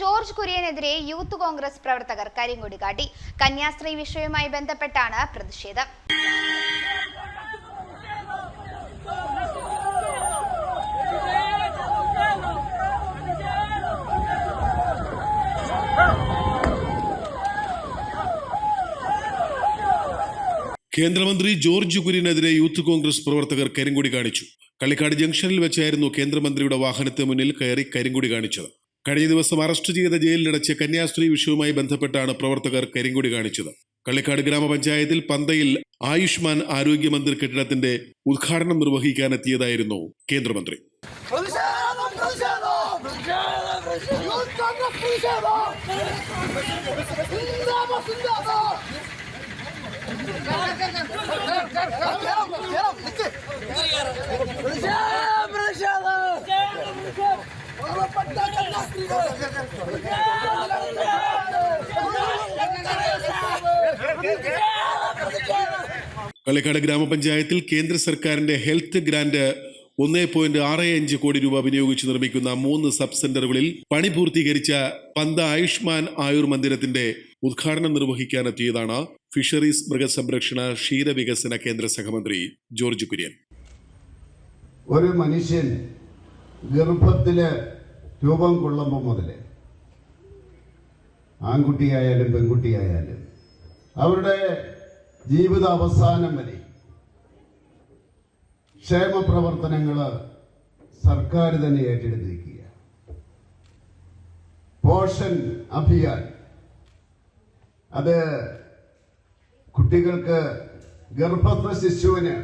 George കുര്യനെതിരെ youth Congress പ്രവർത്തകർ കരിങ്കൊടി കാട്ടി. കന്യാസ്ത്രീ വിഷയവുമായി ബന്ധപ്പെട്ടാണ് പ്രതിഷേധം. കേന്ദ്രമന്ത്രി ജോർജ് കുര്യനെതിരെ യൂത്ത് കോൺഗ്രസ് പ്രവർത്തകർ കരിങ്കൊടി കാണിച്ചു. കള്ളിക്കാട് ജംഗ്ഷനിൽ വെച്ചായിരുന്നു കേന്ദ്രമന്ത്രിയുടെ വാഹനത്തിന് മുന്നിൽ കയറി കരിങ്കൊടി കാണിച്ചത്. കഴിഞ്ഞ ദിവസം അറസ്റ്റ് ചെയ്ത ജയിലിലടച്ച കന്യാസ്ത്രീ വിഷയവുമായി ബന്ധപ്പെട്ടാണ് പ്രവർത്തകർ കരിങ്കൊടി കാണിച്ചത് കള്ളിക്കാട് ഗ്രാമപഞ്ചായത്തിൽ പന്തയിൽ ആയുഷ്മാൻ ആരോഗ്യമന്ദിർ കെട്ടിടത്തിന്റെ ഉദ്ഘാടനം നിർവഹിക്കാനെത്തിയതായിരുന്നു കേന്ദ്രമന്ത്രി പ്രതിഷേധം പാവപ്പെട്ട കന്യാസ്ത്രീകൾ കള്ളിക്കാട് ഗ്രാമപഞ്ചായത്തിൽ കേന്ദ്ര സർക്കാരിന്റെ ഹെൽത്ത് ഗ്രാന്റ് ഒന്നേ പോയിന്റ് ആറ് അഞ്ച് കോടി രൂപ വിനിയോഗിച്ച് നിർമ്മിക്കുന്ന മൂന്ന് സബ് സെന്ററുകളിൽ പണി പൂർത്തീകരിച്ച പന്ത ആയുഷ്മാൻ ആയുർ മന്ദിരത്തിന്റെ ഉദ്ഘാടനം നിർവഹിക്കാനെത്തിയതാണ് ഫിഷറീസ് മൃഗസംരക്ഷണ ക്ഷീരവികസന കേന്ദ്ര സഹമന്ത്രി ജോർജ് കുര്യൻ. ഒരു മനുഷ്യൻ ഗർഭത്തിലെ രൂപം കൊള്ളുമ്പോൾ മുതൽ ആൺകുട്ടിയായാലും പെൺകുട്ടിയായാലും അവരുടെ ജീവിത അവസാനം വരെ ക്ഷേമ പ്രവർത്തനങ്ങൾ സർക്കാർ തന്നെ ഏറ്റെടുത്തിരിക്കുക പോഷൻ അഭിയാൻ. അത് കുട്ടികൾക്ക് ഗർഭസ്ഥ ശിശുവിന്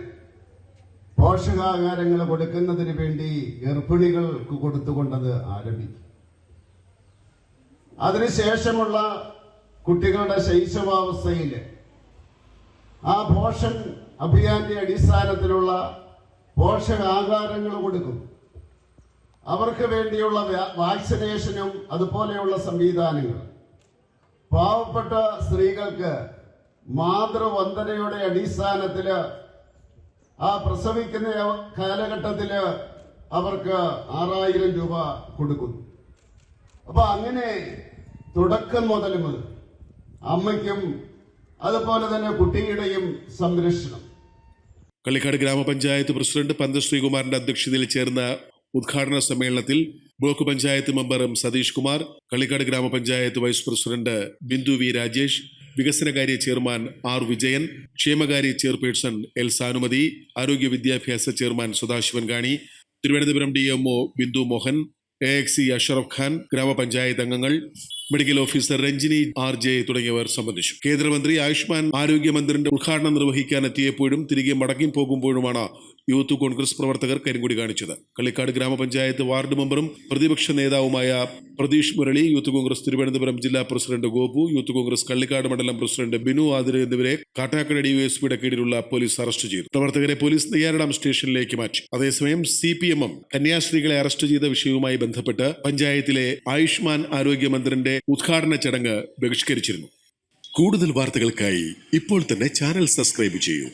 പോഷകാഹാരങ്ങൾ കൊടുക്കുന്നതിന് വേണ്ടി ഗർഭിണികൾക്ക് കൊടുത്തുകൊണ്ടത് ആരംഭിക്കും അതിനുശേഷമുള്ള കുട്ടികളുടെ ശൈശവാവസ്ഥയിൽ ആ പോഷൻ അഭിയാന്റെ അടിസ്ഥാനത്തിലുള്ള പോഷകാഹാരങ്ങൾ കൊടുക്കും. അവർക്ക് വേണ്ടിയുള്ള വാക്സിനേഷനും അതുപോലെയുള്ള സംവിധാനങ്ങൾ. പാവപ്പെട്ട സ്ത്രീകൾക്ക് മാതൃവന്ദനയുടെ അടിസ്ഥാനത്തിൽ ആ പ്രസവിക്കുന്ന കാലഘട്ടത്തിൽ അവർക്ക് ആറായിരം രൂപ കൊടുക്കുന്നു അപ്പൊ അങ്ങനെ തുടക്കം മുതൽ മുതൽ അമ്മയ്ക്കും അതുപോലെ തന്നെ കുട്ടിയുടെയും സംരക്ഷണം. കള്ളിക്കാട് ഗ്രാമപഞ്ചായത്ത് പ്രസിഡന്റ് പന്ത ശ്രീകുമാറിന്റെ അധ്യക്ഷതയിൽ ചേർന്ന ഉദ്ഘാടന സമ്മേളനത്തിൽ ബ്ലോക്ക് പഞ്ചായത്ത് മെമ്പറും സതീഷ് കുമാർ കള്ളിക്കാട് ഗ്രാമപഞ്ചായത്ത് vice president Bindu V Rajesh വികസനകാര്യ ചെയർമാൻ ആർ വിജയൻ ക്ഷേമകാര്യ ചെയർപേഴ്സൺ എൽ സാനുമതി ആരോഗ്യ വിദ്യാഭ്യാസ chairman Sadasivan Kani Thiruvananthapuram D Bindu Mohan A X C Ashraf Khan ഗ്രാമപഞ്ചായത്ത് അംഗങ്ങൾ medical officer Ranjini R J തുടങ്ങിയവർ സംബന്ധിച്ചു. കേന്ദ്രമന്ത്രി ആയുഷ്മാൻ ആരോഗ്യമന്ത്രിന്റെ ഉദ്ഘാടനം നിർവഹിക്കാൻ എത്തിയപ്പോഴും തിരികെ മടങ്ങി പോകുമ്പോഴുമാണ് യൂത്ത് കോൺഗ്രസ് പ്രവർത്തകർ കരിങ്കൊടി കാണിച്ചത്. കളിക്കാട് ഗ്രാമപഞ്ചായത്ത് വാർഡ് മെമ്പറും പ്രതിപക്ഷ നേതാവുമായ പ്രതീഷ് മുരളി യൂത്ത് കോൺഗ്രസ് തിരുവനന്തപുരം ജില്ലാ president Gopu youth Congress Kallikkad മണ്ഡലം പ്രസിഡന്റ് ബിനു ആതിര എന്നിവരെ കാട്ടാക്കട ഡി എസ് പിയുടെ കീഴിലുള്ള പോലീസ് അറസ്റ്റ് ചെയ്തു. പ്രവർത്തകരെ പോലീസ് നെയ്യാരടാം സ്റ്റേഷനിലേക്ക് മാറ്റി. അതേസമയം സി പി എമ്മും കന്യാസ്ത്രീകളെ അറസ്റ്റ് ചെയ്ത വിഷയവുമായി ബന്ധപ്പെട്ട് പഞ്ചായത്തിലെ ആയുഷ്മാൻ ആരോഗ്യ മന്ദിറിന്റെ ഉദ്ഘാടന ചടങ്ങ് ബഹിഷ്കരിച്ചിരുന്നു. കൂടുതൽ വാർത്തകൾക്കായി ഇപ്പോൾ തന്നെ ചാനൽ സബ്സ്ക്രൈബ് ചെയ്യൂ.